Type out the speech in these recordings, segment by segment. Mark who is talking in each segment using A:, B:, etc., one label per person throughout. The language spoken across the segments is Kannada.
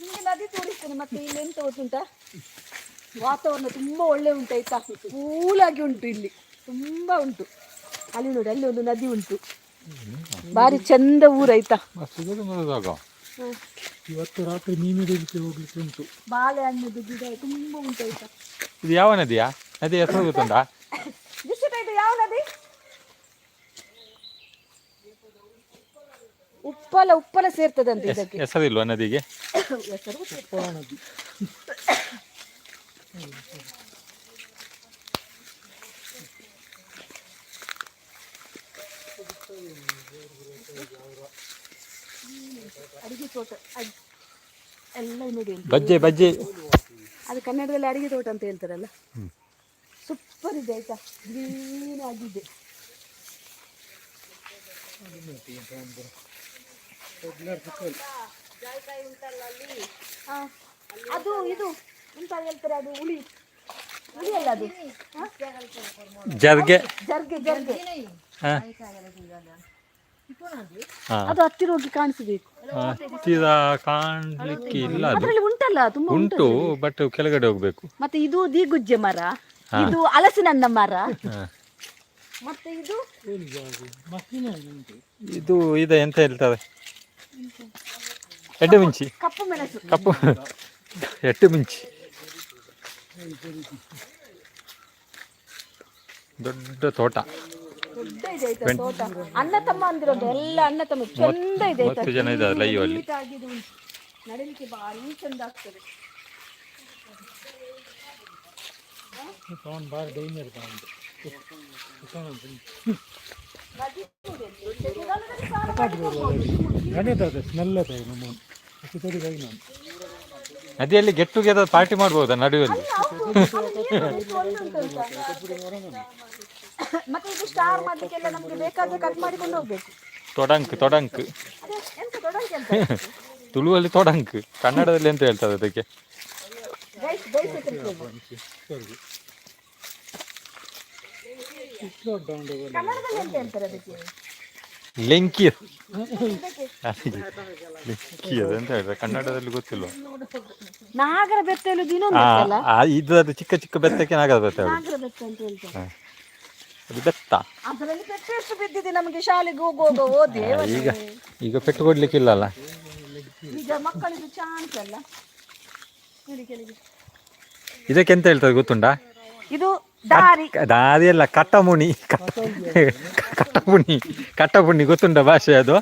A: ನಿಮ್ಗೆ ನದಿ ತೋರಿಸ್ತೇನೆ ಮತ್ತೆ ಇಲ್ಲಿ ಎಂತ ಗೊತ್ತುಂಟಾ ವಾತಾವರಣ ತುಂಬಾ ಒಳ್ಳೆ ಉಂಟು, ಆಯ್ತಾ? ಕೂಲಾಗಿ ಉಂಟು ಇಲ್ಲಿ. ತುಂಬಾ ಉಂಟು. ಅಲ್ಲಿ ನೋಡಿ, ಅಲ್ಲಿ ಒಂದು ನದಿ ಉಂಟು. ಬಾರಿ ಚಂದ
B: ಊರೈತಾ
C: ಇವತ್ತು ರಾತ್ರಿ ಮೀನು ಹಿಡಿಲಿಕ್ಕೆ ಹೋಗ್ಲಿಕ್ಕೆ ಉಂಟು.
A: ಬಾಳೆಹಣ್ಣದು ಗಿಡ ತುಂಬಾ ಉಂಟು ಆಯ್ತಾ?
B: ಇದು ಯಾವ ನದಿಯಾ? ನದಿ ಹೆಸರು ಗೊತ್ತುಂಟಾ?
A: ಇದು ಯಾವ ನದಿ? ಉಪ್ಪಲ ಉಪ್ಪಲ ಸೇರ್ತದಂತೆ ಇದಕ್ಕೆ.
B: ಹೆಸರಿಲ್ವಾ ನದಿಗೆ?
A: ಹೆಸರು
C: ಉಪ್ಪಲ ನದಿ.
A: ಅಡಿಗೆ ತೋಟ ಎಲ್ಲ ನೋಡಿ
B: ಬಜ್ಜೆ ಬಜ್ಜೆ.
A: ಅದು ಕನ್ನಡದಲ್ಲಿ ಅಡಿಗೆ ತೋಟ ಅಂತ ಹೇಳ್ತಾರಲ್ಲ? ಸೂಪರ್ ಇದೆ ಆಯ್ತಾ? ಗ್ರೀನ್ ಆಗಿದೆ. ಹಾ. ಅದು ಇದು ಎಂತ ಹೇಳ್ತಾರೆ ಅದು ಹುಳಿ? ಹುಳಿ ಅಲ್ಲ ಅದು?
B: ಜರ್ಗೆ.
A: ಜರ್ಗೆ ಜರ್ಗೆ. ಅದು ಹತ್ತಿರ ಹೋಗಿ ಕಾಣಿಸಬೇಕು.
B: ಹತ್ತಿರ ಕಾಣಲಿಕ್ಕೆ ಇಲ್ಲ ಅದು.
A: ಅದರಲ್ಲಿ ಉಂಟಲ್ಲ ತುಂಬಾ ಉಂಟು
B: ಉಂಟು ಬಟ್ ಕೆಳಗಡೆ ಹೋಗ್ಬೇಕು.
A: ಮತ್ತೆ ಇದು ದೀಗುಜ್ಜೆ ಮರ ಇದು ಹಲಸಿನನ್ನ ಮರ. ಮತ್ತೆ ಇದು?
B: ಇದು ಇದೆ ಎಂತ ಹೇಳ್ತಾರೆ? ಎಡ್ಡು ಮಿಂಚಿ.
A: ಕಪ್ಪು ಮೆಣಸು.
B: ಕಪ್ಪು ಎಟ್ಟು ಮಿಂಚಿ. ದೊಡ್ಡ ತೋಟ.
A: ದೊಡ್ಡ ಇದೆ ಆಯ್ತಾ ತೋಟ ಅಣ್ಣ ತಮ್ಮ ಅಂದಿರೋದು ಎಲ್ಲ ಅಣ್ಣ ತಮ್ಮ ಚಂದ ಇದೆ ಆಯ್ತಾ
B: ಮೂವತ್ತು ಜನ ಇದ್ದಾರೆ ಲೈವ್ ಅಲ್ಲಿ
A: ನೀಟ್ ಆಗಿದೆ ಉಂಟು ನಡೀಲಿಕ್ಕೆ ಭಾರಿ ಚಂದ ಆಗ್ತದೆ
C: ತಗೊಂಡು ಡೇಂಜರ್ ತಗೊಂಡು
B: ನದಿಯಲ್ಲಿ ಗೆಟ್ ಟುಗೆದರ್ ಪಾರ್ಟಿ ಮಾಡ್ಬೋದಾ ನಡುವಲ್ಲಿ
A: ಮತ್ತೆ ಇದು ಸ್ಟಾರ್ ಮಾಡ್ಲಿಕ್ಕೆಲ್ಲ ನಮ್ಗೆ ಬೇಕಾದ್ರೆ ಕಟ್ ಮಾಡಿಕೊಂಡು ಹೋಗ್ಬೇಕು.
B: ತೊಡಂಕ್ ತೊಡಂಕ್.
A: ಅದೇ ಎಂತ ದೊಡ್ಡಂಗೆ ಅಂತ?
B: ತುಳುವಲ್ಲಿ ತೊಡಂಕ್ ಕನ್ನಡದಲ್ಲಿ ಎಂತ ಹೇಳ್ತಾರೆ ಅದಕ್ಕೆ?
A: ಗೈಸ್ ಕನ್ನಡದಲ್ಲಿ ಎಂತ ಹೇಳ್ತಾರೆ ಅದಕ್ಕೆ?
B: ಲೆಂಕಿ. ಲೆಂಕಿ ಹೇಳ್ತಾರೆ? ಕನ್ನಡದಲ್ಲಿ ಗೊತ್ತಿಲ್ಲ
A: ನಾಗರ ಬೆತ್ತ ಹೇಳುದು ಇನ್ನೊಂದು
B: ಆ, ಚಿಕ್ಕ ಚಿಕ್ಕ ಬೆತ್ತಕ್ಕೆ ನಾಗದ ಬೆತ್ತ ಹೇಳುದು.
A: ನಾಗರ ಬೆತ್ತ ಅಂತ ಹೇಳ್ತಾರೆ.
B: ಅದು ಬೆತ್ತ.
A: ಅದರಲ್ಲಿ ಪೆಟ್ಟು ಎಷ್ಟು ಬಿದ್ದಿದೆ ನಮಗೆ ಶಾಲೆಗೆ ಹೋಗುವಾಗ ಓ ದೇವರೇ.
B: ಈಗ ಈಗ ಪೆಟ್ಟು ಕೊಡ್ಲಿಕ್ಕಿಲ್ಲಲ್ಲ?
A: ಈಗ ಮಕ್ಕಳಿಗೆ ಚಾನ್ಸ್ ಅಲ್ಲ.
B: ಇದಕ್ಕೆ ಎಂತ ಹೇಳ್ತದೆ ಗೊತ್ತುಂಟಾ?
A: ಇದು ದಾರಿ.
B: ದಾರಿ ಅಲ್ಲ ಕಟ್ಟಮುಣಿ ಕಟ್ಟ ಕಟ್ಟಪುಣಿ ಕಟ್ಟಪುಣಿ ಗೊತ್ತುಂಟ ಭಾಷೆ ಅದು?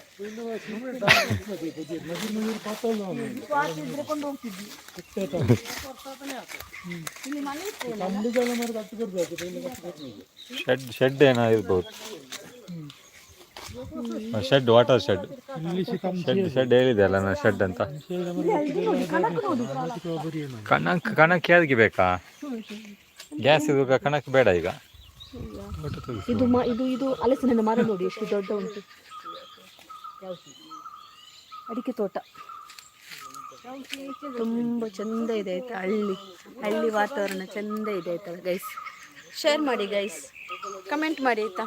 B: ಶೆಡ್ ಶೆಡ್ ಏನೋ ಇರ್ಬೋದು. Shed
C: water shed
B: shed shed ಹೇಳಿದೆ ಅಲ್ಲ, ನಾನು ಶೆಡ್ ಅಂತ. ಕಣಕ್ ಕಣಕ್ ಯಾರಿಗೆ ಬೇಕಾ? ಗ್ಯಾಸ್ ಇರುವಾಗ ಕಣಕ್ ಬೇಡ ಈಗ.
A: ಇದು ಇದು ಇದು ಮರ ನೋಡಿ, ಎಷ್ಟು ದೊಡ್ಡ ಉಂಟು. ಅಡಿಕೆ ತೋಟ. ತುಂಬ ಚಂದ ಇದೆ ಆಯ್ತಾ ಹಳ್ಳಿ. ಹಳ್ಳಿ ವಾತಾವರಣ ಚಂದ ಇದೆ ಆಯ್ತಾ ಗೈಸ್ ಶೇರ್ ಮಾಡಿ ಗೈಸ್ ಕಮೆಂಟ್ ಮಾಡಿ ಆಯ್ತಾ?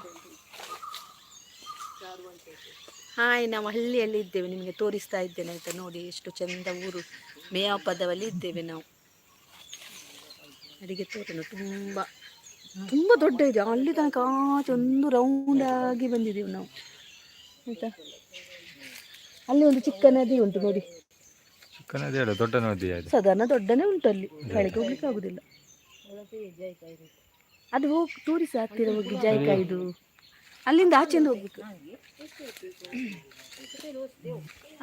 A: ಹಾಯ್ ನಾವು ಹಳ್ಳಿಯಲ್ಲಿ ಇದ್ದೇವೆ. ನಿಮಗೆ ತೋರಿಸ್ತಾ ಇದ್ದೇನೆ ಆಯ್ತಾ? ನೋಡಿ ಎಷ್ಟು ಚಂದ ಊರು. ಮೇಯಾಪದವಲ್ಲಿ ಇದ್ದೇವೆ ನಾವು. ಅಡಿಗೆ ತೋಟನು ತುಂಬ ತುಂಬ ದೊಡ್ಡ ಇದೆ. ಅಲ್ಲಿ ತನಕ ಆಚೆ ಒಂದು ಆಗಿ ಬಂದಿದ್ದೀವಿ ನಾವು. ಆಯ್ತಾ? ಅಲ್ಲಿ ಒಂದು ಚಿಕ್ಕ ನದಿ ಉಂಟು ನೋಡಿ.
B: ಚಿಕ್ಕ ನದಿ ಅಲ್ಲ ದೊಡ್ಡ ನದಿ ಅದು.
A: ಸಾಧಾರಣ ದೊಡ್ಡನೇ ಉಂಟು ಅಲ್ಲಿ. ಕೆಳಗೆ ಹೋಗ್ಲಿಕ್ಕೆ ಆಗುದಿಲ್ಲ. ಅದು ಹೋಗಿ ಟೂರಿಸ್ ಹತ್ತಿರ ಹೋಗಿ ಜಾಯ್ಕಾಯ್ದು. ಅಲ್ಲಿಂದ ಆಚೆಯಿಂದ ಹೋಗ್ಬೇಕು.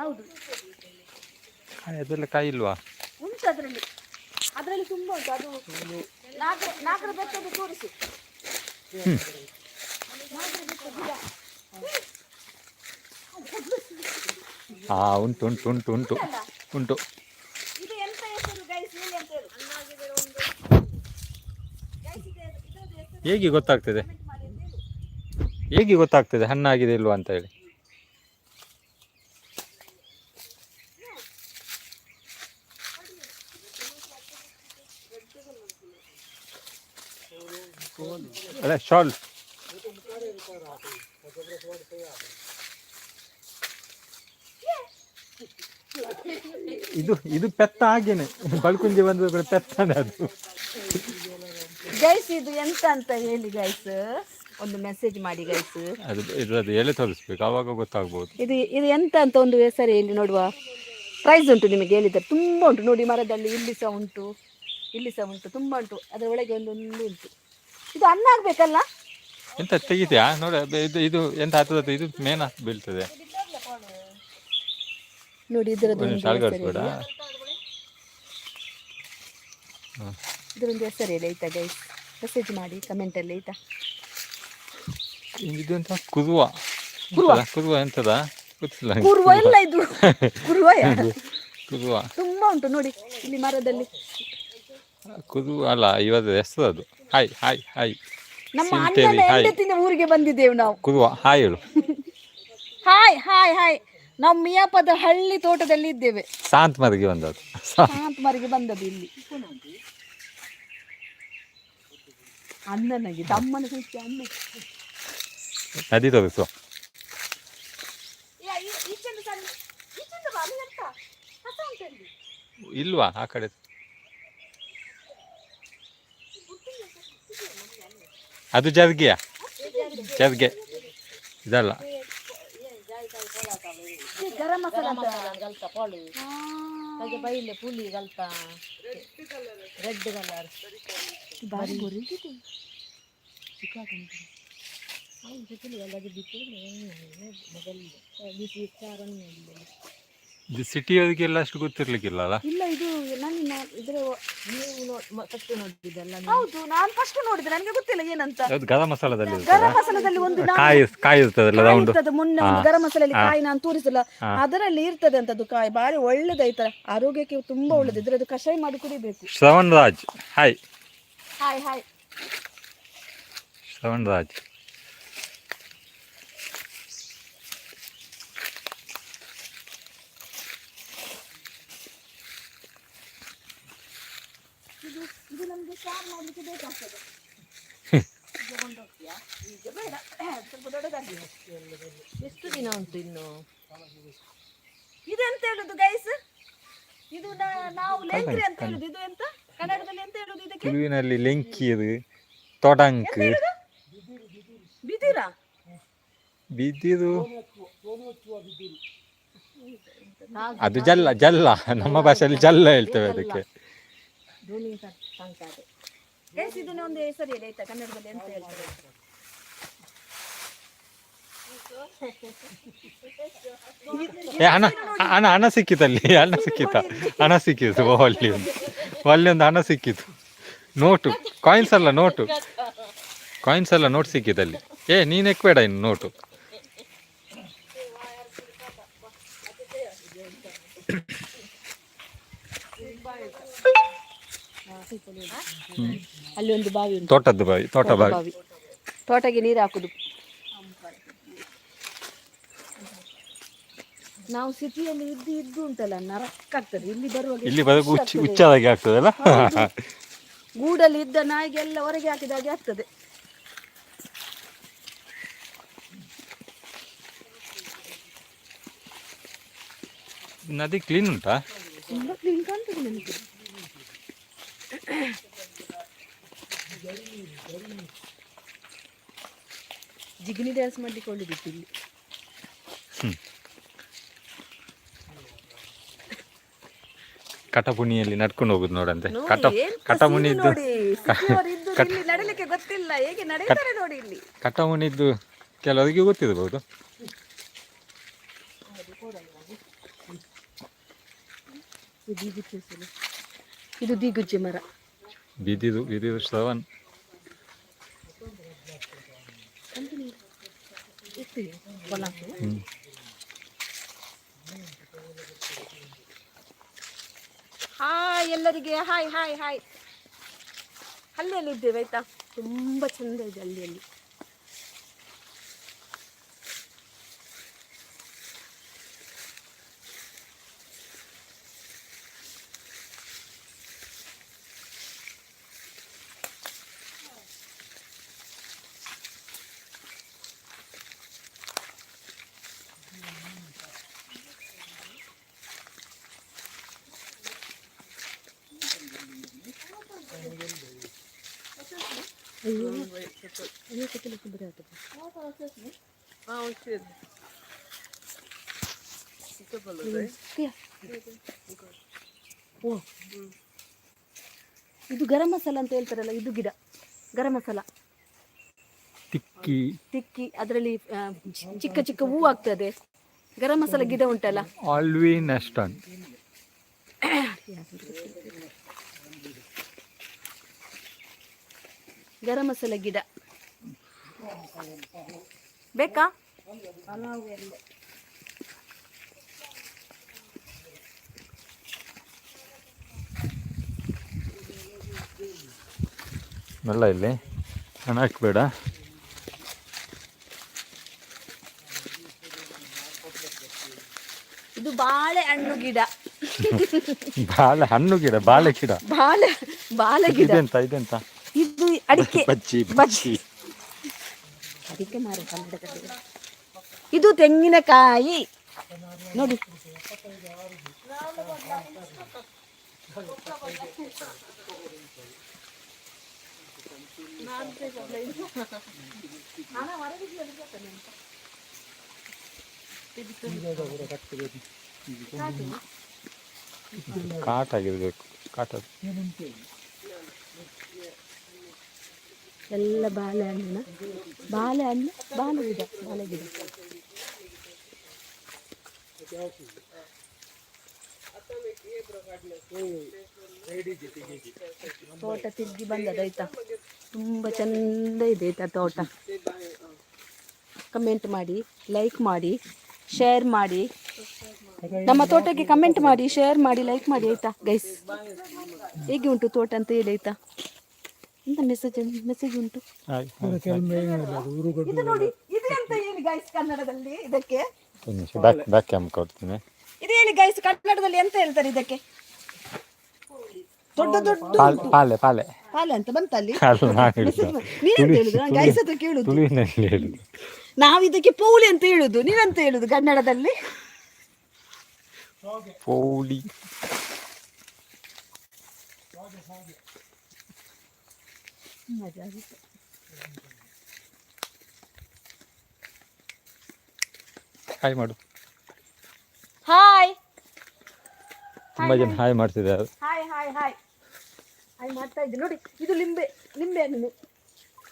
A: ಹೌದು.
B: ಕಾಯಿ ಅದೆಲ್ಲ ಕಾಯಿ ಇಲ್ವಾ
A: ಉಂಟು ಅದರಲ್ಲಿ. ಅದರಲ್ಲಿ ತುಂಬ ಉಂಟು. ಅದು ನಾಗರ ನಾಗರ ಬೆಟ್ಟದ ತೋರಿಸಿ ನಾಗರ ಬೆಟ್ಟ ಗಿಡ.
B: ಹಾಂ ಉಂಟು ಉಂಟು ಉಂಟು ಉಂಟು ಉಂಟು. ಹೇಗೆ ಗೊತ್ತಾಗ್ತದೆ? ಹೇಗೆ ಗೊತ್ತಾಗ್ತದೆ? ಹಣ್ಣಾಗಿದೆ ಇಲ್ವಾ ಅಂತ ಹೇಳಿ. ಅಲ್ಲ ಶಾಲ್. ಇದು ಇದು ಪೆತ್ತ ಹಾಗೇನೆ. ಬಳ್ಕುಂಜಿ ಬಂದ ಪೆತ್ತನೇ ಅದು.
A: ಗೈಸ್ ಇದು ಎಂತ ಅಂತ ಹೇಳಿ ಗೈಸ್ ಒಂದು ಮೆಸೇಜ್ ಮಾಡಿ ಗೈಸ್
B: ಅದು ಇದ್ರದ್ದು ಎಲೆ ತೋರಿಸ್ಬೇಕು? ಆವಾಗ ಗೊತ್ತಾಗ್ಬೋದು.
A: ಇದು ಇದು ಎಂತ ಅಂತ ಒಂದು ಹೆಸರು ಹೇಳಿ ನೋಡುವ. ಪ್ರೈಸ್ ಉಂಟು ನಿಮಗೆ ಹೇಳಿದ್ದಾರೆ ತುಂಬ ಉಂಟು. ನೋಡಿ ಮರದಲ್ಲಿ ಇಲ್ಲಿ ಸಹ ಉಂಟು. ಇಲ್ಲಿ ಸಹ ಉಂಟು. ತುಂಬ ಉಂಟು. ಅದರ ಒಳಗೆ ಒಂದೊಂದು ಉಂಟು. ಇದು ಅನ್ನ ಆಗ್ಬೇಕಲ್ಲ?
B: ಎಂತ ತೆಗಿತೀಯಾ? ನೋಡ ಇದು ಇದು ಎಂತ ಹತ್ತದ ಇದು ಮೇನ ಬೀಳ್ತದೆ.
A: ನೋಡಿ ಇದರದ್ದು
B: ಶಾಲ್
A: ಹೆಸರು
B: ಕಟ್ಸ್ಬೇಡ
A: ಹೇಳಿ. ಇದರೊಂದು ಹೆಸರು ಹೇಳಿ ಆಯ್ತಾ ಗೈಸ್ ಮೆಸೇಜ್ ಮಾಡಿ ಕಮೆಂಟಲ್ಲಿ ಆಯ್ತಾ?
B: ಇದು ಅಂತ? ಕುರುವ.
A: ಕುರುವ?
B: ಎಂತದ? ಗೊತ್ತಿಲ್ಲ.
A: ಕುರುವ ಎಲ್ಲ ಇದು. ಕುರುವ
B: ಕುರುವ.
A: ತುಂಬಾ ಉಂಟು ನೋಡಿ ಇಲ್ಲಿ ಮರದಲ್ಲಿ.
B: ಕುರುವ ಅಲ್ಲ ಇವತ್ತು ಹೆಸರು ಅದು. ಹಾಯ್ ಹಾಯ್ ಹಾಯ್
A: ನಮ್ಮ ಅಣ್ಣನ. ಹೆಂಡತಿನ ಊರಿಗೆ ಬಂದಿದ್ದೇವೆ ನಾವು.
B: ಕುರುವ ಹಾಯ್ ಹೇಳು.
A: ಹಾಯ್ ಹಾಯ್ ಹಾಯ್ ನಾವು ಮಿಯಾಪದ ಹಳ್ಳಿ ತೋಟದಲ್ಲಿ ಇದ್ದೇವೆ.
B: ಶಾಂತ್ ಮರಿಗೆ ಬಂದದ್ದು. ಸಾಂತ್
A: ಶಾಂತ್ ಮರಿಗೆ ಬಂದದ್ದು ಇಲ್ಲಿ. ಅಣ್ಣನಿಗೆ ತಮ್ಮನ ಅಣ್ಣ.
B: ನದಿ ತೋರಿಸುವ. ಇಲ್ವಾ ಆ ಕಡೆ? ಅದು ಜರ್ಗಿಯ? ಜರ್ಗೆ. ಇದಲ್ಲ.
A: ಗರಂ ಮಸಾಲ ಅಂತ.
D: ಗಲ್ತ ಪಾಳು ಹಾಗೆ ಬೈಲೆ ಪುಲಿ ಗಲ್ತ ರೆಡ್ ಕಲರ್
A: ಬಾರಿ ಗೊರಿಗಿದೆ.
D: ಪುಲಿ ಅಲ್ಲದೆ ಬಿಟ್ಟು ಮೊದಲು ಬಿಸಿ ಚಾರನ್ನು
B: ಇದು ಸಿಟಿಯವರಿಗೆಲ್ಲ ಅಷ್ಟು ಗೊತ್ತಿರ್ಲಿಕ್ಕಿಲ್ಲ ಅಲ್ಲ
A: ಇಲ್ಲ ಇದು ನನ್ನ ಇದ್ರ
D: ನೀವು ಫಸ್ಟ್ ನೋಡಿದ್ದಲ್ಲ
A: ಹೌದು ನಾನು ಫಸ್ಟ್ ನೋಡಿದೆ. ನನಗೆ ಗೊತ್ತಿಲ್ಲ ಏನಂತ.
B: ಅದು ಗರಂ ಮಸಾಲದಲ್ಲಿ
A: ಗರಂ
B: ಇರ್ತದೆ
A: ಮಸಾಲದಲ್ಲಿ ಒಂದು
B: ಕಾಯಿ ಕಾಯಿ ಇರ್ತದಲ್ಲ
A: ಕಾಯಿ
B: ರೌಂಡ್
A: ಇರ್ತದೆ ಮೊನ್ನೆ ಒಂದು ಗರಂ ಮಸಾಲೆಯಲ್ಲಿ ಕಾಯಿ ನಾನು ತೋರಿಸಲ್ಲ. ಅದರಲ್ಲಿ ಇರ್ತದೆ ಅಂತದ್ದು ಕಾಯಿ ಬಾರಿ ಒಳ್ಳೇದಾಯ್ತ ಆರೋಗ್ಯಕ್ಕೆ ತುಂಬಾ ಒಳ್ಳೇದು. ಇದ್ರದ್ದು ಕಷಾಯ ಮಾಡಿ ಕುಡಿಬೇಕು.
B: Shravan Raj hi
A: hi hi
B: Shravan Raj.
A: ಇದು ನಮಗೆ ಸಾರು ಮಾಡಲಿಕ್ಕೆ ಬೇಕಾಗ್ತದೆ. ತಗೊಂಡು ಹೋಗ್ತೀಯಾ? ಈಗ ಬೇಡ. ಸ್ವಲ್ಪ ದೊಡ್ಡದಾಗಿ
D: ಎಷ್ಟು ದಿನ ಉಂಟು ಇನ್ನು?
A: ಇದೆಂತ ಹೇಳುದು ಗೈಸ್ ಇದು ನಾವು ಲೆಂಕ್ರಿ ಅಂತ ಹೇಳುದು ಇದು ಎಂತ? ಕನ್ನಡದಲ್ಲಿ ಎಂತ ಹೇಳುದು ಇದಕ್ಕೆ?
B: ತುಳುವಿನಲ್ಲಿ ಲೆಂಕಿಯದು ತೊಡಂಕ್.
A: ಬಿದಿರಾ?
B: ಬಿದ್ದಿದು ಅದು ಜಲ್ಲ ಜಲ್ಲ. ನಮ್ಮ ಭಾಷೆಯಲ್ಲಿ ಜಲ್ಲ ಹೇಳ್ತೇವೆ ಅದಕ್ಕೆ.
D: ಧೋನಿ ಸಂಕಾದೆ
A: ಗೈಸ್ ಇದನ್ನ ಒಂದು ಹೆಸರು ಹೇಳಿ ಆಯ್ತಾ ಕನ್ನಡದಲ್ಲಿ ಎಂತ ಹೇಳ್ತಾರೆ?
B: ಹಣ ಹಣ ಹಣ ಸಿಕ್ಕಿತಲ್ಲಿ ಹಣ ಸಿಕ್ಕಿತ ಹಣ ಸಿಕ್ಕಿತು ಅಲ್ಲಿ ಒಂದು ಅಲ್ಲಿ ಒಂದು ಹಣ ಸಿಕ್ಕಿತು. ನೋಟು ಕಾಯಿನ್ಸ್ ಅಲ್ಲ ನೋಟು. ಕಾಯಿನ್ಸ್ ಅಲ್ಲ ನೋಟ್ ಸಿಕ್ಕಿದಲ್ಲಿ ಏ, ನೀನು ಎಕ್ಬೇಡ ಇನ್ನು ನೋಟು.
A: ಅಲ್ಲಿ ಒಂದು ಬಾವಿ ಉಂಟು.
B: ತೋಟದ್ದು ಬಾವಿ ತೋಟ ಬಾವಿ.
A: ಬಾವಿ. ತೋಟಕ್ಕೆ ನೀರು ಹಾಕುದು. ನಾವು ಸಿಟಿಯಲ್ಲಿ ಇದ್ದು ಇದ್ದು ಉಂಟಲ್ಲ ನರಕ್ಕಾಗ್ತದೆ ಇಲ್ಲಿ ಬರುವಾಗ
B: ಇಲ್ಲಿ ಬರುವಾಗ ಹುಚ್ಚ ಹುಚ್ಚದಾಗಿ ಆಗ್ತದಲ್ಲ
A: ಗೂಡಲ್ಲಿ ಇದ್ದ ನಾಯಿಗೆ ಎಲ್ಲ ಹೊರಗೆ ಹಾಕಿದ ಹಾಗೆ ಆಗ್ತದೆ.
B: ನದಿ ಕ್ಲೀನ್ ಉಂಟಾ?
A: ತುಂಬಾ ಕ್ಲೀನ್ ಕಾಣ್ತದೆ ನನಗೆ ಜಿಗಣಿ ಡ್ಯಾನ್ಸ್ ಮಾಡ್ಲಿಕ್ಕೆ ಒಳ್ಳೆದಿತ್ತು ಇಲ್ಲಿ
B: ಕಟಪುಣಿಯಲ್ಲಿ ನಡ್ಕೊಂಡು ಹೋಗುದು ನೋಡಂತೆ.
A: ನೋಡಿ,
B: ಕಟ ಕಟಮುನಿ ಇದ್ದು
A: ನಡಿಲಿಕ್ಕೆ ಗೊತ್ತಿಲ್ಲ. ಹೇಗೆ ನಡೆಯುತ್ತಾರೆ ನೋಡಿ ಇಲ್ಲಿ.
B: ಕಟಮುನಿ ಇದ್ದು ಕೆಲವರಿಗೆ ಗೊತ್ತಿರಬಹುದು.
A: ಇದು. ಇದು ದಿಗುಜ್ಜಿ ಮರ.
B: ಬೀದಿದು ಬೀದಿದು ಶ್ರವಣ್.
A: ಹಾಯ್ ಎಲ್ಲರಿಗೆ ಹಾಯ್ ಹಾಯ್ ಹಾಯ್. ಹಳ್ಳಿಯಲ್ಲಿ ಇದ್ದೇವೆ ಆಯ್ತಾ? ತುಂಬಾ ಚಂದ ಇದೆ ಹಳ್ಳಿಯಲ್ಲಿ.
D: ಅಯ್ಯೋ. ಅಯ್ಯೋ
A: ಓ. ಇದು ಗರಂ ಮಸಾಲ ಅಂತ ಹೇಳ್ತಾರಲ್ಲ ಇದು ಗಿಡ. ಗರಂ ಮಸಾಲ.
B: ತಿಕ್ಕಿ.
A: ತಿಕ್ಕಿ ಅದರಲ್ಲಿ ಚಿಕ್ಕ ಚಿಕ್ಕ ಹೂ ಆಗ್ತದೆ. ಗರಂ ಮಸಾಲ ಗಿಡ ಉಂಟಲ್ಲ.
B: ಆಲ್ವಿನ್
A: ಗರಂ ಮಸಾಲೆ ಗಿಡ. ಬೇಕಾ?
B: ಎಲ್ಲ ಇಲ್ಲಿ. ಹಣ ಹಾಕ್ಬೇಡ.
A: ಇದು ಬಾಳೆ ಹಣ್ಣು ಗಿಡ.
B: ಬಾಳೆ ಹಣ್ಣು ಗಿಡ ಬಾಳೆ ಗಿಡ.
A: ಬಾಳೆ ಬಾಳೆ ಗಿಡ.
B: ಇದೆಂತ ಇದೆಂತ?
A: ಇದು ಅಡಿಕೆ.
B: ಬಜ್ಜಿ
A: ಬಜ್ಜಿ. ಅಡಿಕೆ ಮಾರು ಕನ್ನಡದಲ್ಲಿ ಇದು ತೆಂಗಿನಕಾಯಿ. ನೋಡಿ.
B: ಕಾಟ ಆಗಿರ್ಬೇಕು ಕಾಟ.
A: ಎಲ್ಲ ಬಾಳೆಹಣ್ಣಿನ ಬಾಳೆಹಣ್ಣು ಬಾಳೆ ಗಿಡ ತೋಟ ತಿರುಗಿ ಬಂದದ ಆಯ್ತಾ? ತುಂಬ ಚೆಂದ ಇದೆ ಆಯ್ತಾ ತೋಟ. ಕಮೆಂಟ್ ಮಾಡಿ ಲೈಕ್ ಮಾಡಿ ಶೇರ್ ಮಾಡಿ. ನಮ್ಮ ತೋಟಕ್ಕೆ ಕಮೆಂಟ್ ಮಾಡಿ ಶೇರ್ ಮಾಡಿ ಲೈಕ್ ಮಾಡಿ, ಆಯ್ತಾ ಗೈಸ್ ಹೇಗೆ ಉಂಟು ತೋಟ ಅಂತ ಹೇಳಿ, ಆಯ್ತಾ? ಎಂತ ಮೆಸೇಜ್ ಮೆಸೇಜ್ ಉಂಟು. ಇದು ನೋಡಿ ಇದು ಅಂತ ಹೇಳಿ ಗೈಸ್ ಕನ್ನಡದಲ್ಲಿ ಇದಕ್ಕೆ?
B: ಬ್ಯಾಕ್ ಬ್ಯಾಕ್ ಕ್ಯಾಮ್ ಕೊಡ್ತೀನಿ.
A: ಇದು ಹೇಳಿ ಗೈಸ್ ಕನ್ನಡದಲ್ಲಿ ಎಂತ ಹೇಳ್ತಾರೆ ಇದಕ್ಕೆ? ದೊಡ್ಡ ದೊಡ್ಡ
B: ಪಾಲೆ ಪಾಲೆ ಪಾಲೆ
A: ಅಂತ ಬಂತಲ್ಲಿ
B: ಅಲ್ಲ?
A: ನೀವೆಂತ ಹೇಳುದು? ಗೈಸ್ ಹತ್ರ ಕೇಳುದು. ನಾವು ಇದಕ್ಕೆ ಪೌಳಿ ಅಂತ ಹೇಳುದು. ನೀವೆಂತ ಹೇಳುದು ಕನ್ನಡದಲ್ಲಿ?
B: ಪೌಳಿ. ಹಾಯ್ ಮಾಡು.
A: ಹಾಯ್
B: ತುಂಬಾ ಜನ ಹಾಯ್ ಮಾಡ್ತಿದ್ದಾರೆ.
A: ಹಾಯ್ ಹಾಯ್ ಹಾಯ್ ಹಾಯ್ ಮಾಡ್ತಾ ಇದ್ದೆ. ನೋಡಿ ಇದು ಲಿಂಬೆ ಲಿಂಬೆ ಹಣ್ಣು.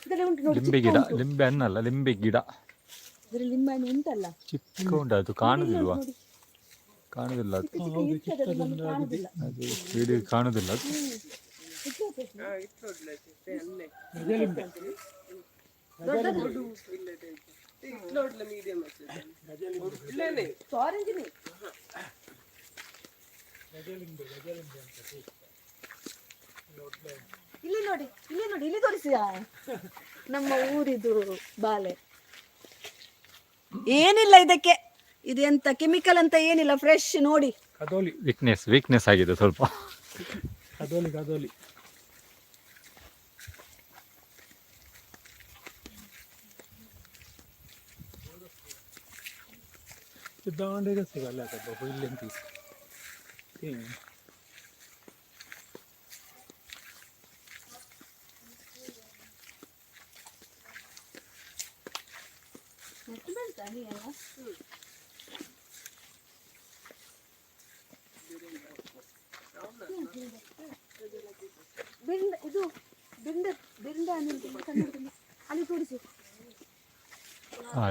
A: ಇದರಲ್ಲಿ ಉಂಟು ನೋಡಿ
B: ಲಿಂಬೆ ಗಿಡ ಲಿಂಬೆ ಹಣ್ಣಲ್ಲ ಲಿಂಬೆ ಗಿಡ.
A: ಇದರಲ್ಲಿ ಲಿಂಬೆ ಹಣ್ಣು ಉಂಟಲ್ಲ?
B: ಚಿಕ್ಕ ಉಂಟು ಅದು ಕಾಣುದಿಲ್ವಾ? ಕಾಣುದಿಲ್ಲ ಅದು.
A: ನಮ್ಗೆ ಕಾಣುದಿಲ್ಲ.
B: ಅದು.
A: ಇಲ್ಲಿ ನೋಡಿ ಇಲ್ಲಿ ನೋಡಿ ಇಲ್ಲಿ ತೋರಿಸಿಯ ನಮ್ಮ ಊರಿದು ಬಾಲೆ ಏನಿಲ್ಲ ಇದಕ್ಕೆ. ಇದು ಎಂತ ಕೆಮಿಕಲ್ ಅಂತ ಏನಿಲ್ಲ ಫ್ರೆಶ್ ನೋಡಿ.
B: ವೀಕ್ನೆಸ್ ವೀಕ್ನೆಸ್ ಆಗಿದೆ ಸ್ವಲ್ಪ.
C: Gadoli, gadoli. It's down under the
A: cigar like a bubble in this thing. Yeah.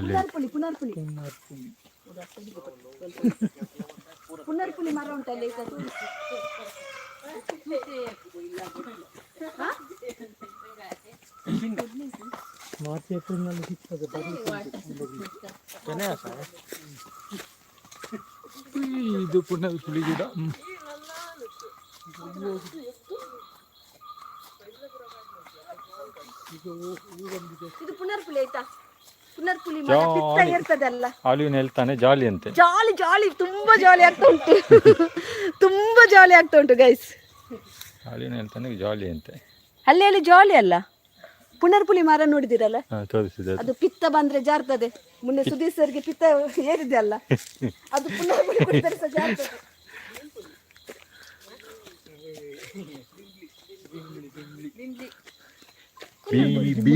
B: ಅಲ್ಲಿ
A: ಪುನರ್ಪುಳಿ ಪುನರ್ಪುಳಿ ಪುನರ್ಪುಳಿ ಮರ ಉಂಟಲ್ಲ ಈಗ ತೋರಿಸಿ ಹಾ?
C: ಮಾರ್ಚ್ ಏಪ್ರಿಲ್ನಲ್ಲಿ ಸಿಗ್ತದೆ ಬರೀ
B: ಇದು ಪುನಃ ಪುಳಿ ಗಿಡ ಹ್ಮ್.
A: ಇದು ಪುನರ್ಪುಳಿ ಆಯ್ತಾ ಪುನರ್ಪುಳಿ ಮರ ಪಿತ್ತ ಇರ್ತದಲ್ಲ
B: ಆಲಿವಿನ ಹೇಳ್ತಾನೆ ಜಾಲಿ ಅಂತೆ.
A: ಜಾಲಿ ಜಾಲಿ ತುಂಬಾ ಜಾಲಿ ಆಗ್ತಾ ಉಂಟು. ತುಂಬಾ ಜಾಲಿ ಆಗ್ತಾ ಉಂಟು ಗೈಸ್
B: ಆಲಿವಿನ ಹೇಳ್ತಾನೆ ಜಾಲಿ ಅಂತೆ.
A: ಅಲ್ಲಿ ಅಲ್ಲಿ ಜಾಲಿ ಅಲ್ಲ. ಪುನರ್ಪುಲಿ ಮರ ನೋಡಿದಿರಲ್ಲ?
B: ಹಾ, ತೋರಿಸಿದೆ ಅದು.
A: ಪಿತ್ತ ಬಂದ್ರೆ ಜಾರ್ತದೆ. ಮುನ್ನೆ ಸುದೀಪ್ ಸರ್ಗೆ ಪಿತ್ತ ಏರಿದೆ ಅಲ್ಲ. ಅದು ಪುನರ್ಪುಲಿ ಕುಡಿದರೆ ಸಹ ಜಾರ್ತದೆ.
B: ಬೀ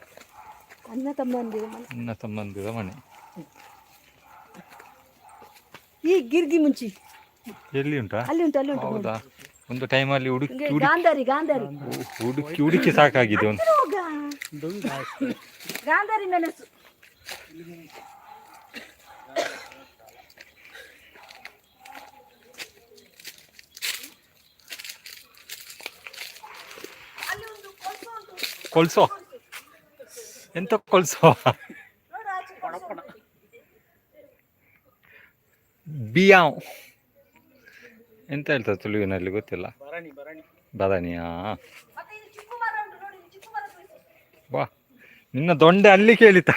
A: ಅಣ್ಣ ತಮ್ಮಂದಿರು ಮನೆ.
B: ಅಣ್ಣ ತಮ್ಮಂದಿರ ಮನೆ.
A: ಈ ಗಿರ್ಗಿ ಮುಂಚಿ.
B: ಎಲ್ಲಿ ಉಂಟಾ?
A: ಅಲ್ಲಿ ಉಂಟು ಅಲ್ಲಿ ಉಂಟು.
B: ಹೌದಾ? ಒಂದು ಟೈಮಲ್ಲಿ ಹುಡುಕಿ ಹುಡುಕಿ
A: ಗಾಂಧಾರಿ ಗಾಂಧಾರಿ.
B: ಹುಡುಕಿ ಹುಡುಕಿ ಸಾಕಾಗಿದೆ ಒಂದು.
A: ಹೋಗ ಗಾಂಧಾರಿ ಮೆಣಸು.
B: ಕೊಲ್ಸೋ ಎಂತ ಕೊಲ್ಸೋ? ಬಿಯಾ ಎಂತ ಹೇಳ್ತಾರೆ ತುಳುವಿನಲ್ಲಿ ಗೊತ್ತಿಲ್ಲ? ಬದಾನಿಯಾ. ವಾ ನಿನ್ನ ದೊಂಡೆ ಅಲ್ಲಿ ಕೇಳಿತ.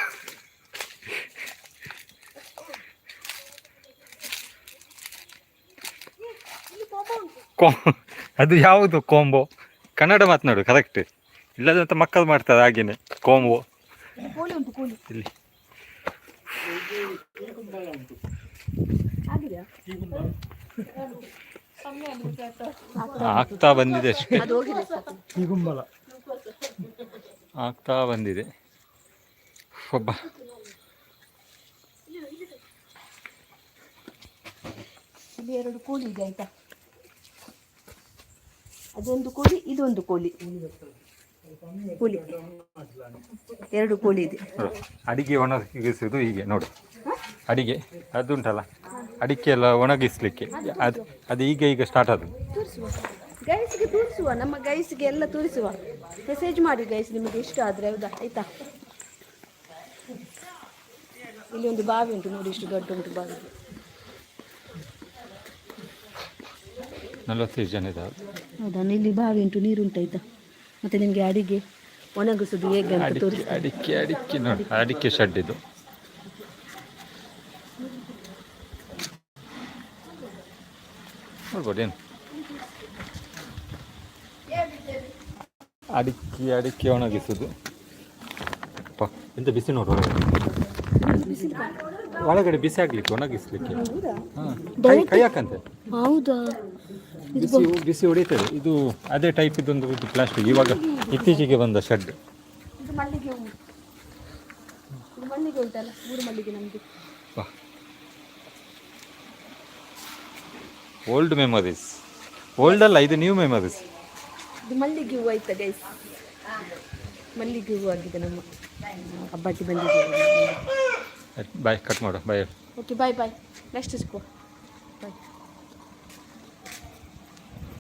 B: ಅದು ಯಾವುದು? ಕೋಂಬೋ. ಕನ್ನಡ ಮಾತನಾಡು ಕರೆಕ್ಟ್ ಇಲ್ಲದಂತ ಮಕ್ಕಳು ಮಾಡ್ತಾರೆ ಹಾಗೇನೆ. ಕೋಂಬೋ.
A: ಕೋಳಿ ಉಂಟು ಕೋಳಿ.
B: ಇಲ್ಲಿ.
A: ಆಗಿದೆಯಾ?
B: ಆಗ್ತಾ ಬಂದಿದೆ.
C: ಹೀಗುಂಬಲ
B: ಆಗ್ತಾ ಬಂದಿದೆ. ಒಬ್ಬ.
A: ಇಲ್ಲಿ ಎರಡು ಕೋಳಿ ಇದೆ ಆಯ್ತಾ? ಅದೊಂದು ಕೋಳಿ ಇದೊಂದು ಕೋಳಿ. ಎರಡು ಕೋಳಿ ಇದೆ.
B: ನೋಡು ಅಡಿಗೆ ಒಣಗಿಸುವುದು ಹೀಗೆ ನೋಡು. ಅಡಿಗೆ ಅದುಂಟಲ್ಲ? ಅಡಿಕೆ ಎಲ್ಲ ಒಣಗಿಸ್ಲಿಕ್ಕೆ. ಅದು ಅದು ಈಗ ಈಗ ಸ್ಟಾರ್ಟ್ ಅದು
A: ತೋರಿಸುವ. ಗೈಸ್ಗೆ ತೋರಿಸುವ ನಮ್ಮ ಗೈಸ್ಗೆ ಎಲ್ಲ ತೋರಿಸುವ. ಮೆಸೇಜ್ ಮಾಡಿ ಗೈಸ್ ನಿಮಗೆ ಇಷ್ಟ ಆದರೆ ಹೌದಾ? ಆಯ್ತಾ? ಇಲ್ಲಿ ಒಂದು ಬಾವಿ ಉಂಟು ನೋಡಿ ಇಷ್ಟು ದೊಡ್ಡ ಉಂಟು ಬಾವಿ.
B: ನಲವತ್ತೈದು ಜನ ಇದ್ದಾರೆ
A: ಹೌದಾ? ಇಲ್ಲಿ ಬಾವಿ ಉಂಟು ನೀರು ಉಂಟು ಆಯ್ತಾ ಮತ್ತೆ ನಿಮಗೆ ಅಡಿಗೆ ಒಣಗಿಸುದು ಹೇಗೆ ಅಂತ
B: ಅಡಿಕೆ
A: ತೋರಿಸಿ
B: ಅಡಿಕೆ ಅಡಿಕೆ ನೋಡಿ. ಅಡಿಕೆ ಶೆಡ್ ಇದು ನೋಡ್ಬೋದು ಏನು? ಅಡಿಕೆ ಅಡಿಕೆ ಒಣಗಿಸುದು. ಎಂತ ಬಿಸಿ ನೋಡುವ ಒಳಗಡೆ. ಬಿಸಿ ಆಗ್ಲಿಕ್ಕೆ ಒಣಗಿಸ್ಲಿಕ್ಕೆ. ಕೈ ಹಾಕಂತೆ.
A: ಹೌದಾ?
B: ಬಿಸಿ ಬಿಸಿ ಹೊಡಿತದೆ. ಇದು ಅದೇ ಟೈಪ್ ಇದೊಂದು ಇದು ಪ್ಲಾಸ್ಟಿಕ್ ಇವಾಗ ಇತ್ತೀಚೆಗೆ ಬಂದ ಶೆಡ್
A: ಇದು ಮಲ್ಲಿಗೆ ಹೂವು ಇದು ಮಲ್ಲಿಗೆ ಉಂಟಲ್ಲ ಮೂರು ಮಲ್ಲಿಗೆ ನಮಗೆ
B: ಓಲ್ಡ್ ಮೆಮೊರೀಸ್ ಓಲ್ಡ್ ಅಲ್ಲ ಇದು ನ್ಯೂ ಮೆಮೊರೀಸ್
A: ಇದು ಮಲ್ಲಿಗೆ ಹೂವು ಆಯ್ತಾ ಗೈಸ್ ಮಲ್ಲಿಗೆ ಹೂವು ಆಗಿದೆ ನಮ್ಮ ಹಬ್ಬಕ್ಕೆ ಬಂದಿದ್ದೀವಿ
B: ಬಾಯ್ ಕಟ್ ಮಾಡು ಬಾಯ್
A: ಓಕೆ ಬಾಯ್ ಬಾಯ್ ನೆಕ್ಸ್ಟ್ ಸಿಕ್ಕುವ. ಬಾಯ್